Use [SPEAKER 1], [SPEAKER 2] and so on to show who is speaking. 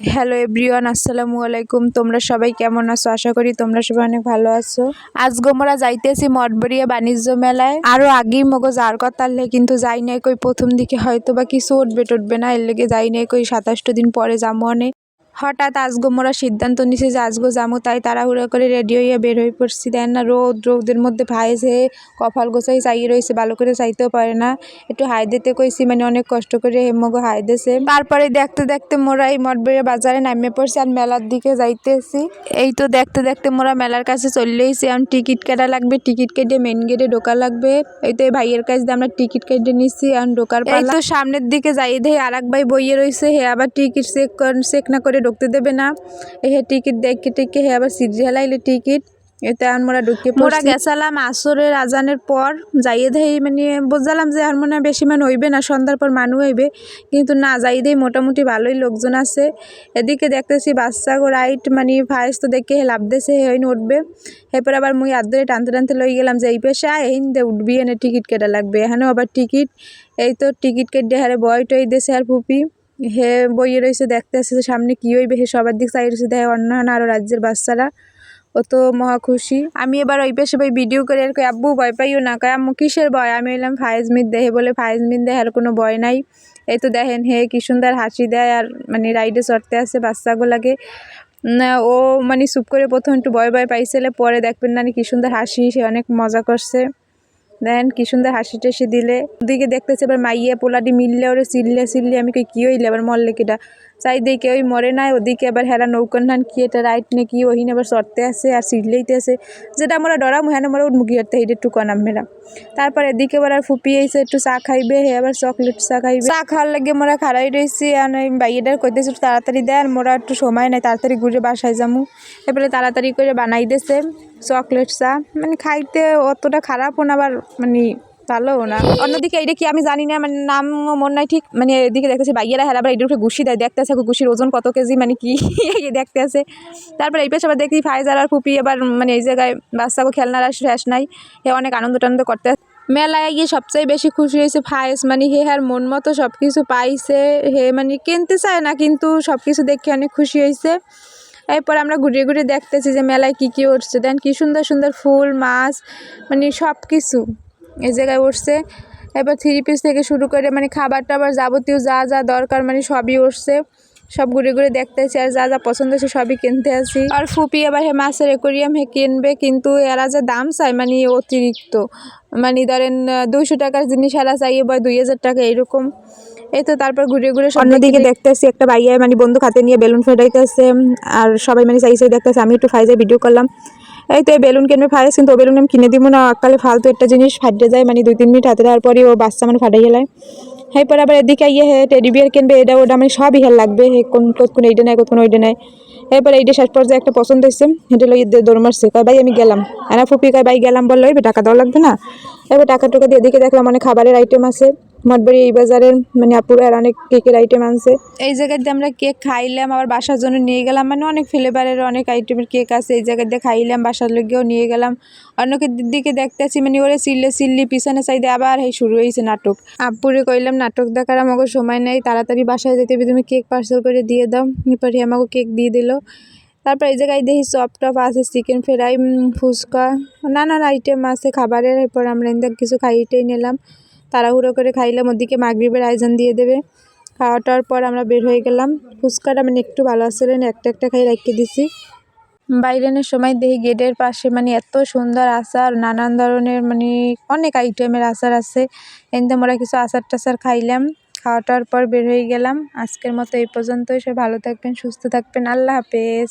[SPEAKER 1] Hello everyone আসসালামু আলাইকুম। তোমরা সবাই কেমন আছো? আশা করি তোমরা সবাই অনেক ভালো আছো। আজ গোমরা যাইতেছি মঠবরিয়া বাণিজ্য মেলায়। আরও আগেই মগজ যার কথা লে কিন্তু যাই নাই কই প্রথম দিকে হয়তো বা কিছু উঠবে টুটবে না। এর লেগে যাই নাই কই সাতাশটো দিন পরে যাব অনেক। হঠাৎ আজগো মোরা সিদ্ধান্ত নিছি যে আজগো যামু তাই তাড়াহুড়ো করে রেডি হইয়া বের হয়ে পড়ছি। দেন না রোদ রোদের মধ্যে ভাইস হয়ে কপাল গোছাই চাইয়ে রয়েছে ভালো করে চাইতেও পারে না। একটু হাই দিতে কইছি মানে অনেক কষ্ট করে হেমগো হাই দিছে। তারপরে দেখতে দেখতে মোরা এই মঠবেড়ে বাজারে নামিয়ে পড়ছি আর মেলার দিকে যাইতেছি। এই তো দেখতে দেখতে মোরা মেলার কাছে চললেইছি এখন টিকিট কাটা লাগবে টিকিট কেটে মেন গেটে ঢোকা লাগবে। এই তো এই ভাইয়ের কাছে দিয়ে আমরা টিকিট কেটে নিচ্ছি এখন ঢোকার এই তো সামনের দিকে যাই দেখি আর এক ভাই বইয়ে রয়েছে হে আবার টিকিট চেক চেক না করে ঢুকতে দেবে না। হে টিকিট দেখে টেকে হে আবার সিট হেলাইলে টিকিট। এতে আমরা ঢুকে মোরা গেছালাম আসরের আজানের পর। যাইয়ে দেই মানে বুঝলাম যে আর মনে বেশি মান হইবে না, সন্ধ্যার পর মানুষ হইবে। কিন্তু না, যাই দেই মোটামুটি ভালোই লোকজন আছে। এদিকে দেখতেছি বাচ্চা রাইট মানে ফাইস তো দেখে হে লাভ দেছে, হে হইন উঠবে। এরপর আবার মুই ধরে টানতে টানতে লই গেলাম যে এই পেশে আয়, এই দে উঠবি, এনে টিকিট কেটা লাগবে। এখানেও আবার টিকিট। এই তো টিকিট কেটে হারে বয় টই দেশে আর ফুপি। হে বইয়ে রয়েছে দেখতে আসছে সামনে কি হইবে, হে সবার দিক সাইড রয়েছে দেখে অন্যান্য আরও রাজ্যের বাচ্চারা। ও তো মহা খুশি। আমি এবার ওই পেশে ভাই ভিডিও করে আর আব্বু, ভয় পাইও না কয় আম্মু, কিসের ভয়? আমি এলাম ফায়েজ মিদ দেহে। বলে, ফায়েজ মিদ দেহে আর কোনো ভয় নাই। এই তো দেখেন হে কি সুন্দর হাসি দেয় আর মানে রাইডে চড়তে আসে বাচ্চাগুলাকে। ও মানে চুপ করে প্রথম একটু ভয় ভয় পাইছিলে পরে দেখবেন না কি সুন্দর হাসি, সে অনেক মজা করছে। দেন কি সুন্দর হাসি টাসি দিলে। ওদিকে দেখতেছে এবার মাইয়া পোলাটি মিললে, ওরে চিল্লে চিল্লে আমি কই, কি হইলে আবার মরলে কিটা চাই দিকে ওই মরে নাই, ওদিকে আবার হেরা নৌকন ধান কি এটা রাইট নে কি ওহিন আবার চড়তে আসে আর চিল্লেইতে আসে। যেটা আমরা ডরাম হেন আমরা মুখি হতে হেঁটে একটু কনাম মেরা তারপর এদিকে আবার আর ফুপি আইসে একটু চা খাইবে, হে আবার চকলেট চা খাইবে। চা খাওয়ার লাগে মোরা খাড়াই রয়েছি আর ওই বাইয়েটার কইতেছে একটু তাড়াতাড়ি দেয় আর মোরা একটু সময় নাই, তাড়াতাড়ি ঘুরে বাসায় যামু। এরপরে তাড়াতাড়ি করে বানাই দিয়েছে চকলেট চা। মানে খাইতে অতটা খারাপও না, আবার মানে ভালোও না। অন্যদিকে এইটা কি আমি জানি না মানে নাম মন নাই ঠিক মানে এদিকে দেখতেছি বাইয়েরা হেলা আবার উপরে গুছি দেয় দেখতে আছে গুছির ওজন কত কেজি মানে কি দেখতে আছে তারপরে এই পেশে আবার দেখি ফাইজার আর ফুপি আবার মানে এই জায়গায় বাচ্চাকে খেলনার আর শেষ নাই হে অনেক আনন্দ টানন্দ করতে মেলায় গিয়ে সবচেয়ে বেশি খুশি হয়েছে ফায়েস মানে হে আর মন মতো সব কিছু পাইছে, হে মানে কিনতে চায় না, কিন্তু সব কিছু দেখে অনেক খুশি হয়েছে। এরপর আমরা ঘুরে ঘুরে দেখতেছি যে মেলায় কী কী উঠছে, দেন কী সুন্দর সুন্দর ফুল, মাছ মানে সব কিছু এই জায়গায় উঠছে এবার থ্রি পিস থেকে শুরু করে মানে খাবার টাবার যাবতীয় যা যা দরকার মানে সবই উঠছে সব ঘুরে ঘুরে দেখতেছি আর যা যা পছন্দ হচ্ছে সবই কিনতে আসি। আর ফুপি আবার হে মাছের একুরিয়াম হে কিনবে কিন্তু এরা যে দাম চায় মানে অতিরিক্ত। মানে ধরেন দুইশো টাকার জিনিস এরা চাই এবার দুই হাজার টাকা এরকম। এই তো তারপর ঘুরে ঘুরে অন্যদিকে দেখতেছি একটা ভাইয়া মানে বন্ধু হাতে নিয়ে বেলুন ফেটাইতেছে আর সবাই মানে চাইছে দেখতেছে। আমি একটু ফাইজে ভিডিও করলাম। এই তো এই বেলুন কিনবে ফাইজ কিন্তু ও বেলুন আমি কিনে দিব না। কালে ফালতু একটা জিনিস ফাটে যায় মানে দুই তিন মিনিট হাতে দেওয়ার পরে ও বাচ্চা মানে ফাটাই গেলায় এরপর আবার এদিকে ইয়ে হে, টেডি বিয়ার কিনবে, এটা ওটা মানে সবই হেল লাগবে। হে, কোন কোন এইটা নেয় কোন ওইটা নেয়। এরপর এইটা শেষ পর্যায়ে একটা পছন্দ হয়েছে এটা লই দৌড় মারছে। কয়, ভাই, আমি গেলাম। আনা ফুপি কয়, ভাই, গেলাম বলল এবার টাকা দেওয়া লাগবে না? এবার টাকা টুকা দিয়ে এদিকে দেখলাম অনেক খাবারের আইটেম আছে। মঠবাড়ি এই বাজারের মানে আপুরা আর অনেক কেকের আইটেম আনছে। এই জায়গাতে আমরা কেক খাইলাম, আবার বাসার জন্য নিয়ে গেলাম। মানে অনেক ফ্লেভারের অনেক আইটেমের কেক আছে, এই জায়গাতে খাইলাম, বাসার লগেও নিয়ে গেলাম। অন্যকে দিকে দেখতেছি মানে ওরে চিল্লে চিল্লি পিছনে সাইডে আবার এই শুরু হয়েছে নাটক। আপুরে কইলাম, নাটক দেখার আমাকে সময় নেই, তাড়াতাড়ি বাসায় যেতে হবে, তুমি কেক পার্সেল করে দিয়ে দাও। এরপরে আমাকে কেক দিয়ে দিল। তারপর এই জায়গায় দেখি চপ টপ আছে চিকেন ফ্রাই ফুচকা, নানান আইটেম আছে, খাবারের, এরপর আমরা কিছু খাইটেই নিলাম। তাড়াহুড়ো করে খাইলাম, ওদিকে মাগরীবের আয়োজন দিয়ে দেবে। খাওয়াটার পর আমরা বের হয়ে গেলাম। ফুচকাটা মানে একটু ভালো আসছিলেন একটা একটা খাই রেখে দিছি। বাইরেনের সময় দেখি গেটের পাশে মানে এত সুন্দর আচার, নানান ধরনের মানে অনেক আইটেমের আচার আছে। এনতে আমরা কিছু আচার টাচার খাইলাম। খাওয়াটার পর বের হয়ে গেলাম। আজকের মতো এই পর্যন্তই। সব ভালো থাকবেন, সুস্থ থাকবেন। আল্লাহ হাফেজ।